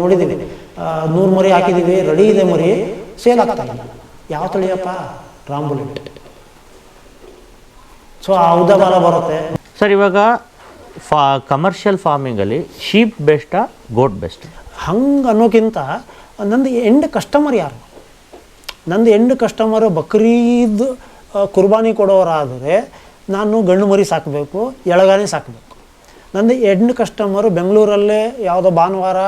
ನೋಡಿದ್ದೀವಿ ನೂರು ಮರಿ ಹಾಕಿದ್ದೀವಿ ರೆಡಿ ಇದೆ ಮರಿ ಸೇಲ್ ಆಗ್ತಾ ಇಲ್ಲ. ಯಾವ ತಳಿಯಪ್ಪ? ರಾಮ್ ಬುಲೆಟ್ ಸೊ ಆ ಉದ್ದ ಬಾಲ ಬರುತ್ತೆ. ಸರ್ ಇವಾಗ ಫಾ ಕಮರ್ಷಿಯಲ್ ಫಾರ್ಮಿಂಗಲ್ಲಿ ಶೀಪ್ ಬೆಸ್ಟಾ ಗೋಟ್ ಬೆಸ್ಟ್ ಹಂಗೆ ಅನ್ನೋಕ್ಕಿಂತ ನಂದು ಎಂಡ್ ಕಸ್ಟಮರ್ ಯಾರು? ನಂದು ಎಂಡ್ ಕಸ್ಟಮರ್ ಬಕ್ರೀದ್ ಕುರ್ಬಾನಿ ಕೊಡೋರಾದರೆ ನಾನು ಗಂಡು ಮರಿ ಸಾಕಬೇಕು ಎಳಗಾನೆ ಸಾಕಬೇಕು. ನಂದು ಎಂಡ್ ಕಸ್ಟಮರು ಬೆಂಗಳೂರಲ್ಲೇ ಯಾವುದೋ ಭಾನುವಾರ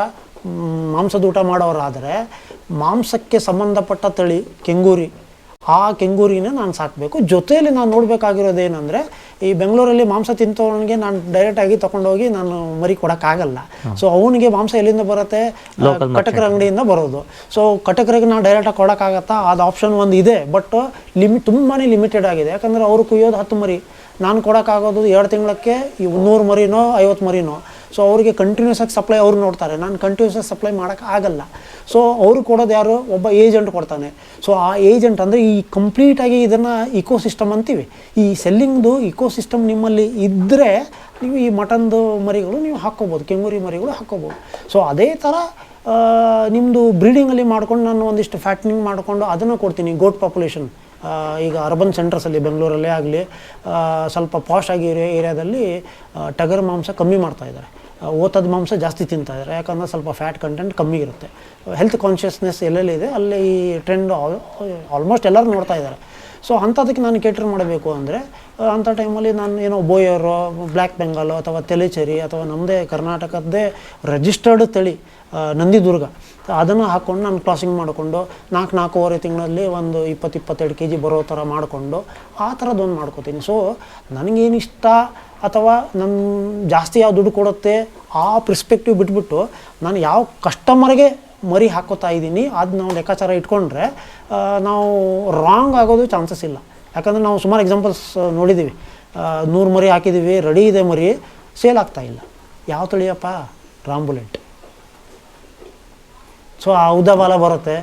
ಮಾಂಸದ ಊಟ ಮಾಡೋರಾದರೆ ಮಾಂಸಕ್ಕೆ ಸಂಬಂಧಪಟ್ಟ ತಳಿ ಕೆಂಗೂರಿ ಆ ಕೆಂಗೂರಿನ ನಾನು ಸಾಕಬೇಕು. ಜೊತೆಯಲ್ಲಿ ನಾನು ನೋಡಬೇಕಾಗಿರೋದು ಏನಂದರೆ ಈ ಬೆಂಗಳೂರಲ್ಲಿ ಮಾಂಸ ತಿಂತವನಿಗೆ ನಾನು ಡೈರೆಕ್ಟಾಗಿ ತೊಗೊಂಡೋಗಿ ನಾನು ಮರಿ ಕೊಡೋಕ್ಕಾಗಲ್ಲ. ಸೊ ಅವನಿಗೆ ಮಾಂಸ ಎಲ್ಲಿಂದ ಬರುತ್ತೆ? ಕಟಕರ ಅಂಗಡಿಯಿಂದ ಬರೋದು. ಸೊ ಕಟಕರಿಗೆ ನಾನು ಡೈರೆಕ್ಟಾಗಿ ಕೊಡೋಕ್ಕಾಗತ್ತಾ? ಅದು ಆಪ್ಷನ್ ಒಂದು ಇದೆ ಬಟ್ ಲಿಮಿಟ್ ತುಂಬಾ ಲಿಮಿಟೆಡ್ ಆಗಿದೆ. ಯಾಕಂದರೆ ಅವರು ಕುಯ್ಯೋದು ಹತ್ತು ಮರಿ. ನಾನು ಕೊಡೋಕ್ಕಾಗೋದು ಎರಡು ತಿಂಗಳಕ್ಕೆ ಈ ನೂರು ಮರಿನೋ ಐವತ್ತು ಮರಿನೋ. ಸೊ ಅವರಿಗೆ ಕಂಟಿನ್ಯೂಸ್ ಆಗಿ ಸಪ್ಲೈ ಅವ್ರು ನೋಡ್ತಾರೆ. ನಾನು ಕಂಟಿನ್ಯೂಸ್ ಆಗಿ ಸಪ್ಲೈ ಮಾಡೋಕ್ಕಾಗಲ್ಲ ಸೊ ಅವರು ಕೊಡೋದು ಯಾರು? ಒಬ್ಬ ಏಜೆಂಟ್ ಕೊಡ್ತಾನೆ. ಸೊ ಆ ಏಜೆಂಟ್ ಅಂದರೆ ಈ ಕಂಪ್ಲೀಟಾಗಿ ಇದನ್ನು ಇಕೋ ಸಿಸ್ಟಮ್ ಅಂತೀವಿ. ಈ ಸೆಲ್ಲಿಂಗ್ದು ಇಕೋ ಸಿಸ್ಟಮ್ ನಿಮ್ಮಲ್ಲಿ ಇದ್ದರೆ ನೀವು ಈ ಮಟನ್ದು ಮರಿಗಳು ನೀವು ಹಾಕ್ಕೋಬೋದು. ಕೆಂಗೂರಿ ಮರಿಗಳು ಹಾಕ್ಕೋಬೋದು. ಸೊ ಅದೇ ಥರ ನಿಮ್ಮದು ಬ್ರೀಡಿಂಗಲ್ಲಿ ಮಾಡ್ಕೊಂಡು ನಾನು ಒಂದಿಷ್ಟು ಫ್ಯಾಟ್ನಿಂಗ್ ಮಾಡಿಕೊಂಡು ಅದನ್ನು ಕೊಡ್ತೀನಿ ಗೋಟ್ ಪಾಪ್ಯುಲೇಷನ್ ಈಗ ಅರ್ಬನ್ ಸೆಂಟರ್ಸಲ್ಲಿ ಬೆಂಗಳೂರಲ್ಲೇ ಆಗಲಿ ಸ್ವಲ್ಪ ಪಾಶ್ ಆಗಿ ಏರಿಯಾ ಏರಿಯಾದಲ್ಲಿ ಟಗರ್ ಮಾಂಸ ಕಮ್ಮಿ ಮಾಡ್ತಾ ಇದ್ದಾರೆ. ಓತದ ಮಾಂಸ ಜಾಸ್ತಿ ತಿಂತಾ ಇದ್ದಾರೆ. ಯಾಕಂದರೆ ಸ್ವಲ್ಪ ಫ್ಯಾಟ್ ಕಂಟೆಂಟ್ ಕಮ್ಮಿ ಇರುತ್ತೆ. ಹೆಲ್ತ್ ಕಾನ್ಷಿಯಸ್ನೆಸ್ ಎಲ್ಲೆಲ್ಲಿದೆ ಅಲ್ಲಿ ಈ ಟ್ರೆಂಡ್ ಆಲ್ಮೋಸ್ಟ್ ಎಲ್ಲರೂ ನೋಡ್ತಾ ಇದ್ದಾರೆ. ಸೊ ಅಂಥದಕ್ಕೆ ನಾನು ಕೇಟರ್ ಮಾಡಬೇಕು ಅಂದರೆ ಅಂಥ ಟೈಮಲ್ಲಿ ನಾನು ಏನೋ ಬೋಯರು ಬ್ಲ್ಯಾಕ್ ಬೆಂಗಾಲು ಅಥವಾ ತೆಲೆಚೇರಿ ಅಥವಾ ನಮ್ಮದೇ ಕರ್ನಾಟಕದ್ದೇ ರಿಜಿಸ್ಟರ್ಡ್ ತಳಿ ನಂದಿದುರ್ಗ. ಅದನ್ನು ಹಾಕ್ಕೊಂಡು ನಾನು ಕ್ರಾಸಿಂಗ್ ಮಾಡಿಕೊಂಡು ನಾಲ್ಕು ನಾಲ್ಕೂವರೆ ತಿಂಗಳಲ್ಲಿ ಒಂದು ಇಪ್ಪತ್ತು ಇಪ್ಪತ್ತೆರಡು ಕೆ ಜಿ ಬರೋ ಥರ ಮಾಡಿಕೊಂಡು ಆ ಥರದ್ದೊಂದು ಮಾಡ್ಕೋತೀನಿ. ಸೊ ನನಗೇನು ಇಷ್ಟ ಅಥವಾ ನನ್ನ ಜಾಸ್ತಿ ಯಾವ ದುಡ್ಡು ಕೊಡುತ್ತೆ ಆ ಪ್ರಿಸ್ಪೆಕ್ಟಿವ್ ಬಿಟ್ಬಿಟ್ಟು ನಾನು ಯಾವ ಕಸ್ಟಮರ್ಗೆ ಮರಿ ಹಾಕೋತಾ ಇದ್ದೀನಿ. ಅದು ನಾವು ಲೆಕ್ಕಾಚಾರ ಇಟ್ಕೊಂಡ್ರೆ ನಾವು ರಾಂಗ್ ಆಗೋದು ಚಾನ್ಸಸ್ ಇಲ್ಲ. ಯಾಕಂದರೆ ನಾವು ಸುಮಾರು ಎಕ್ಸಾಂಪಲ್ಸ್ ನೋಡಿದ್ದೀವಿ ನೂರು ಮರಿ ಹಾಕಿದ್ದೀವಿ ರೆಡಿ ಇದೆ ಮರಿ ಸೇಲ್ ಆಗ್ತಾ ಇಲ್ಲ. ಯಾವ ತಳಿಯಪ್ಪ? ರಾಂಬುಲೆಟ್. ಸೊ ಆ ಉದ್ದ ಬಾಲ ಬರುತ್ತೆ.